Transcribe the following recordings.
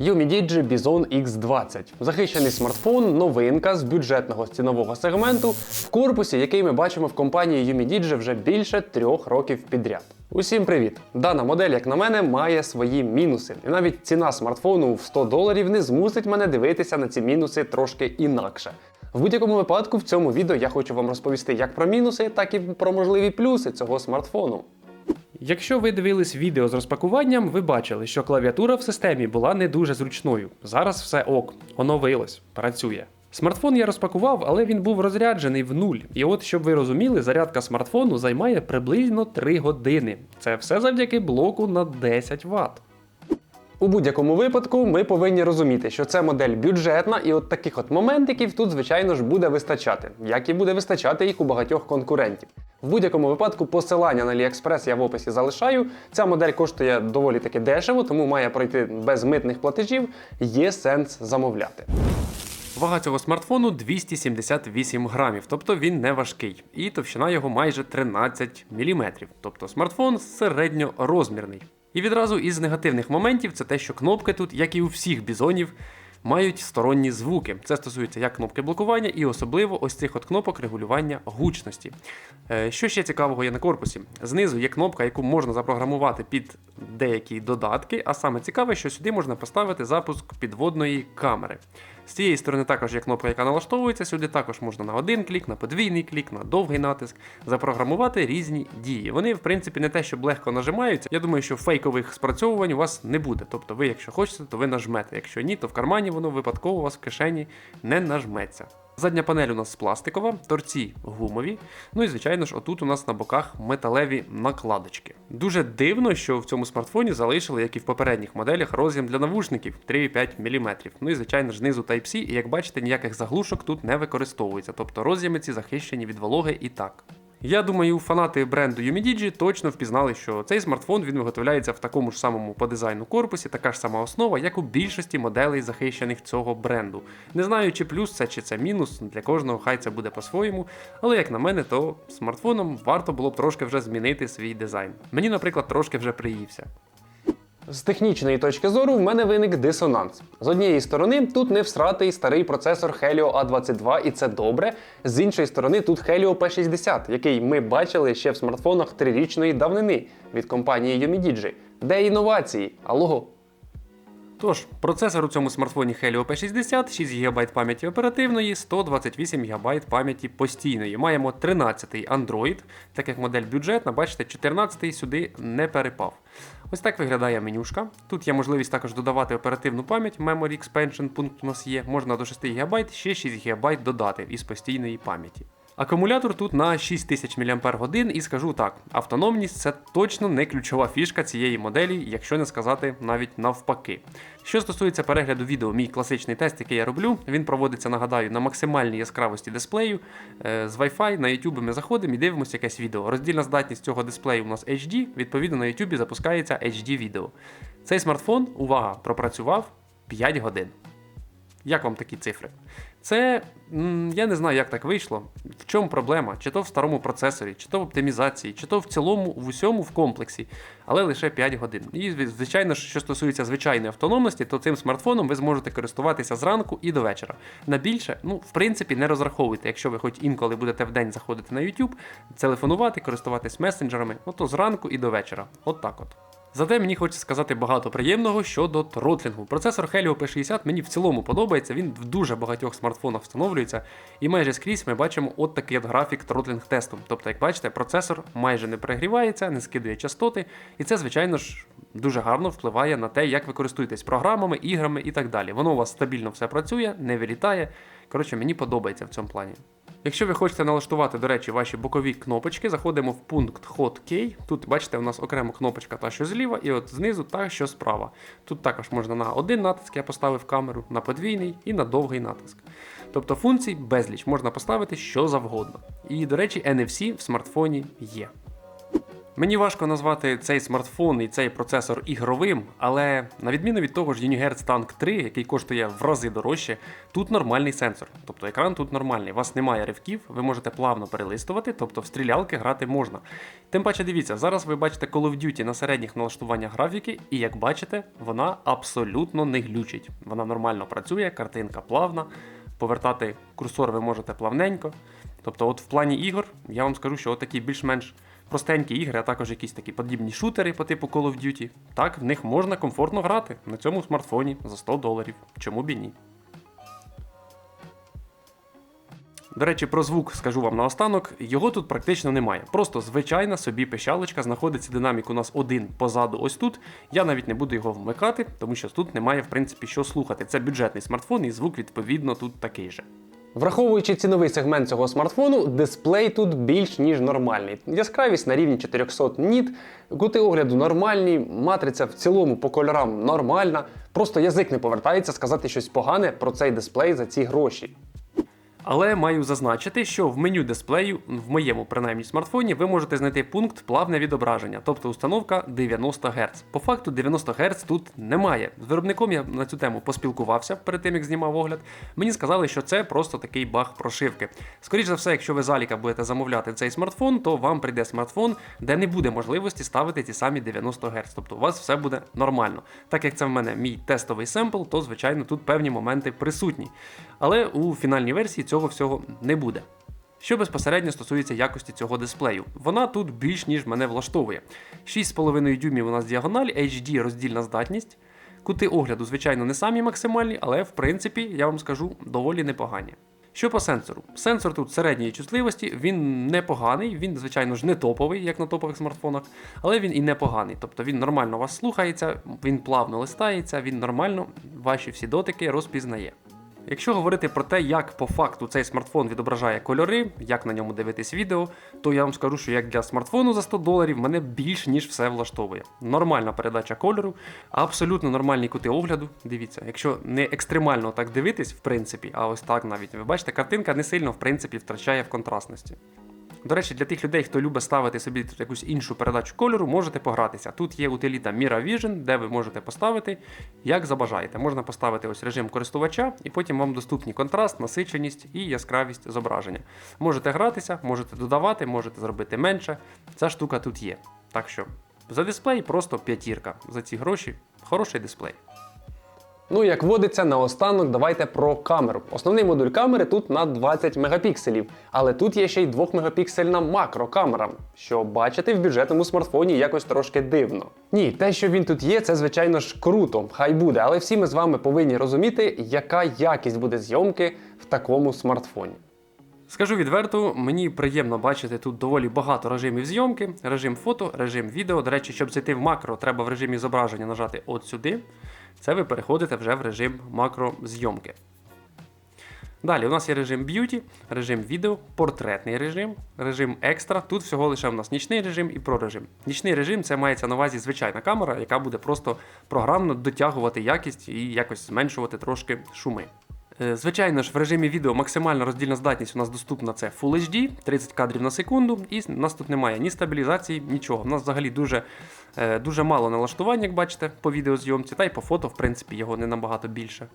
Yumidigi Bison X20 захищений смартфон, новинка з бюджетного цінового сегменту в корпусі, який ми бачимо в компанії Yumidigi вже більше трьох років підряд. Усім привіт! Дана модель, як на мене, має свої мінуси. І навіть ціна смартфону в 100 доларів не змусить мене дивитися на ці мінуси трошки інакше. В будь-якому випадку в цьому відео я хочу вам розповісти як про мінуси, так і про можливі плюси цього смартфону. Якщо ви дивились відео з розпакуванням, ви бачили, що клавіатура в системі була не дуже зручною. Зараз все ок, оновилось, працює. Смартфон я розпакував, але він був розряджений в нуль. І от, щоб ви розуміли, зарядка смартфону займає приблизно 3 години. Це все завдяки блоку на 10 Вт. У будь-якому випадку ми повинні розуміти, що це модель бюджетна, і от таких от моментиків тут, звичайно ж, буде вистачати, як і буде вистачати їх у багатьох конкурентів. В будь-якому випадку посилання на AliExpress я в описі залишаю. Ця модель коштує доволі таки дешево, тому має пройти без митних платежів. Є сенс замовляти. Вага цього смартфону 278 грамів, тобто він не важкий, і товщина його майже 13 мм, тобто смартфон середньорозмірний. І відразу із негативних моментів це те, що кнопки тут, як і у всіх бізонів, мають сторонні звуки. Це стосується як кнопки блокування, і особливо ось цих от кнопок регулювання гучності. Е, Що ще цікавого є на корпусі? Знизу є кнопка, яку можна запрограмувати під деякі додатки, а саме цікаве, що сюди можна поставити запуск підводної камери. З цієї сторони також є кнопка, яка налаштовується. Сюди також можна на один клік, на подвійний клік, на довгий натиск запрограмувати різні дії. Вони, в принципі, не те, щоб легко нажимаються. Я думаю, що фейкових спрацьовувань у вас не буде. Тобто, ви, якщо хочете, то ви нажмете. Якщо ні, то в кармані воно випадково у вас в кишені не нажметься. Задня панель у нас пластикова, торці гумові. Ну і звичайно ж, отут у нас на боках металеві накладочки. Дуже дивно, що в цьому смартфоні залишили, як і в попередніх моделях, роз'єм для навушників 3,5 мм. Ну і звичайно ж знизу Type-C, і як бачите, ніяких заглушок тут не використовується. Тобто роз'єми ці захищені від вологи і так. Я думаю, фанати бренду Yumidigi точно впізнали, що цей смартфон він виготовляється в такому ж самому по дизайну корпусі, така ж сама основа, як у більшості моделей захищених цього бренду. Не знаю, чи плюс це, чи це мінус, для кожного хай це буде по-своєму, але як на мене, то смартфоном варто було б трошки вже змінити свій дизайн. Мені, наприклад, трошки вже приївся. З технічної точки зору в мене виник дисонанс. З однієї сторони, тут не всратий старий процесор Helio A22, і це добре. З іншої сторони, тут Helio P60, який ми бачили ще в смартфонах трирічної давнини від компанії Yumidigi. Де інновації? Алло? Тож, процесор у цьому смартфоні Helio P60, 6 ГБ пам'яті оперативної, 128 ГБ пам'яті постійної. Маємо 13-й Android, так як модель бюджетна, бачите, 14-й сюди не перепав. Ось так виглядає менюшка. Тут є можливість також додавати оперативну пам'ять, Memory Expansion пункт у нас є. Можна до 6 ГБ ще 6 ГБ додати із постійної пам'яті. Акумулятор тут на 6000 мАч і скажу так, автономність це точно не ключова фішка цієї моделі, якщо не сказати навіть навпаки. Що стосується перегляду відео, мій класичний тест, який я роблю, він проводиться, нагадаю, на максимальній яскравості дисплею. Е, З Wi-Fi на YouTube ми заходимо і дивимося якесь відео. Роздільна здатність цього дисплею у нас HD, відповідно на YouTube запускається HD відео. Цей смартфон, увага, пропрацював 5 годин. Як вам такі цифри? Це я не знаю, як так вийшло. В чому проблема? Чи то в старому процесорі, чи то в оптимізації, чи то в цілому в усьому в комплексі, але лише 5 годин. І звичайно, що стосується звичайної автономності, то цим смартфоном ви зможете користуватися зранку і до вечора. На більше, ну в принципі, не розраховуйте, якщо ви хоч інколи будете в день заходити на YouTube, телефонувати, користуватись месенджерами, ну то зранку і до вечора. От так от. Зате мені хочеться сказати багато приємного щодо тротлінгу. Процесор Helio P60 мені в цілому подобається, він в дуже багатьох смартфонах встановлюється, і майже скрізь ми бачимо от такий от графік тротлінг тесту. Тобто, як бачите, процесор майже не перегрівається, не скидує частоти, і це, звичайно ж, дуже гарно впливає на те, як ви користуєтесь програмами, іграми і так далі. Воно у вас стабільно все працює, не вилітає. Коротше, мені подобається в цьому плані. Якщо ви хочете налаштувати, до речі, ваші бокові кнопочки, заходимо в пункт Hotkey. Тут, бачите, у нас окрема кнопочка та, що зліва, і от знизу та, що справа. Тут також можна на один натиск, я поставив камеру, на подвійний і на довгий натиск. Тобто функцій безліч, можна поставити що завгодно. І, до речі, NFC в смартфоні є. Мені важко назвати цей смартфон і цей процесор ігровим, але на відміну від того ж Unihertz Tank 3, який коштує в рази дорожче, тут нормальний сенсор. Тобто екран тут нормальний. У вас немає ривків, ви можете плавно перелистувати, тобто в стрілялки грати можна. Тим паче, дивіться, зараз ви бачите Call of Duty на середніх налаштуваннях графіки, і як бачите, вона абсолютно не глючить. Вона нормально працює, картинка плавна. Повертати курсор ви можете плавненько. Тобто, от в плані ігор, я вам скажу, що от такі більш-менш простенькі ігри, а також якісь такі подібні шутери по типу Call of Duty, так, в них можна комфортно грати на цьому смартфоні за 100 доларів. Чому б і ні? До речі, про звук скажу вам наостанок. Його тут практично немає. Просто звичайна собі пищалочка, знаходиться динамік у нас один позаду, ось тут. Я навіть не буду його вмикати, тому що тут немає, в принципі, що слухати. Це бюджетний смартфон, і звук, відповідно, тут такий же. Враховуючи ціновий сегмент цього смартфону, дисплей тут більш ніж нормальний. Яскравість на рівні 400 ніт, кути огляду нормальні, матриця в цілому по кольорам нормальна. Просто язик не повертається сказати щось погане про цей дисплей за ці гроші. Але маю зазначити, що в меню дисплею, в моєму принаймні смартфоні, ви можете знайти пункт плавне відображення, тобто установка 90 Гц. По факту 90 Гц тут немає. З виробником я на цю тему поспілкувався перед тим, як знімав огляд. Мені сказали, що це просто такий баг прошивки. Скоріше за все, якщо ви заліка будете замовляти цей смартфон, то вам прийде смартфон, де не буде можливості ставити ті самі 90 Гц. Тобто у вас все буде нормально. Так як це в мене мій тестовий семпл, то звичайно тут певні моменти присутні. Але у фінальній версії цього всього не буде. Що безпосередньо стосується якості цього дисплею, вона тут більш ніж мене влаштовує. 6,5 дюймів у нас діагональ, HD роздільна здатність. Кути огляду, звичайно, не самі максимальні, але в принципі, я вам скажу, доволі непогані. Що по сенсору? Сенсор тут середньої чутливості, він непоганий, він, звичайно ж, не топовий, як на топових смартфонах, але він і непоганий. Тобто він нормально вас слухається, він плавно листається, він нормально ваші всі дотики розпізнає. Якщо говорити про те, як по факту цей смартфон відображає кольори, як на ньому дивитись відео, то я вам скажу, що як для смартфону за 100 доларів мене більш ніж все влаштовує. Нормальна передача кольору, абсолютно нормальні кути огляду. Дивіться, якщо не екстремально так дивитись, в принципі, а ось так навіть ви бачите, картинка не сильно в принципі втрачає в контрастності. До речі, для тих людей, хто любить ставити собі якусь іншу передачу кольору, можете погратися. Тут є утиліта Mira Vision, де ви можете поставити, як забажаєте. Можна поставити ось режим користувача, і потім вам доступні контраст, насиченість і яскравість зображення. Можете гратися, можете додавати, можете зробити менше. Ця штука тут є. Так що за дисплей просто п'ятірка. За ці гроші хороший дисплей. Ну, як водиться, наостанок давайте про камеру. Основний модуль камери тут на 20 мегапікселів, але тут є ще й 2-мегапіксельна макрокамера, що бачити в бюджетному смартфоні якось трошки дивно. Ні, те, що він тут є, це звичайно ж круто, хай буде, але всі ми з вами повинні розуміти, яка якість буде зйомки в такому смартфоні. Скажу відверто, мені приємно бачити тут доволі багато режимів зйомки, режим фото, режим відео. До речі, щоб зайти в макро, треба в режимі зображення нажати от сюди. Це ви переходите вже в режим макрозйомки. Далі у нас є режим Beauty, режим відео, портретний режим, режим екстра. Тут всього лише у нас нічний режим і прорежим. Нічний режим це мається на увазі звичайна камера, яка буде просто програмно дотягувати якість і якось зменшувати трошки шуми. Е, Звичайно ж, в режимі відео максимальна роздільна здатність у нас доступна це Full HD, 30 кадрів на секунду, і в нас тут немає ні стабілізації, нічого. У нас взагалі дуже е, дуже мало налаштувань, як бачите, по відеозйомці, та й по фото, в принципі, його не набагато більше.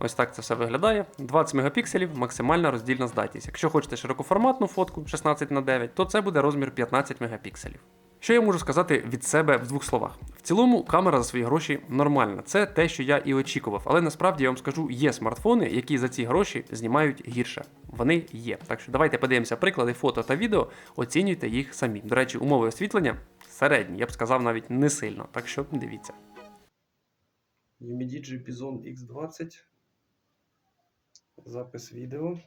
Ось так це все виглядає. 20 мегапікселів, максимальна роздільна здатність. Якщо хочете широкоформатну фотку 16 на 9, то це буде розмір 15 мегапікселів. Що я можу сказати від себе в двох словах? В цілому камера за свої гроші нормальна. Це те, що я і очікував. Але насправді я вам скажу, є смартфони, які за ці гроші знімають гірше. Вони є. Так що давайте подивимося приклади фото та відео, оцінюйте їх самі. До речі, умови освітлення середні, я б сказав, навіть не сильно. Так що дивіться. Umidigi Bison X20. Запис відео.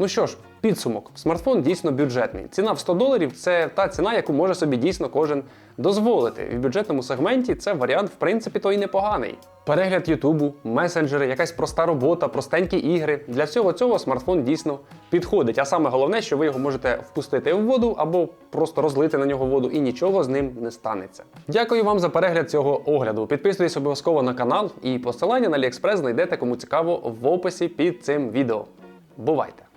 Ну що ж, підсумок. Смартфон дійсно бюджетний. Ціна в 100 доларів це та ціна, яку може собі дійсно кожен дозволити. В бюджетному сегменті це варіант, в принципі, то і непоганий. Перегляд Ютубу, месенджери, якась проста робота, простенькі ігри. Для всього цього смартфон дійсно підходить. А саме головне, що ви його можете впустити в воду або просто розлити на нього воду, і нічого з ним не станеться. Дякую вам за перегляд цього огляду. Підписуйтесь обов'язково на канал і посилання на AliExpress знайдете кому цікаво в описі під цим відео. Бувайте!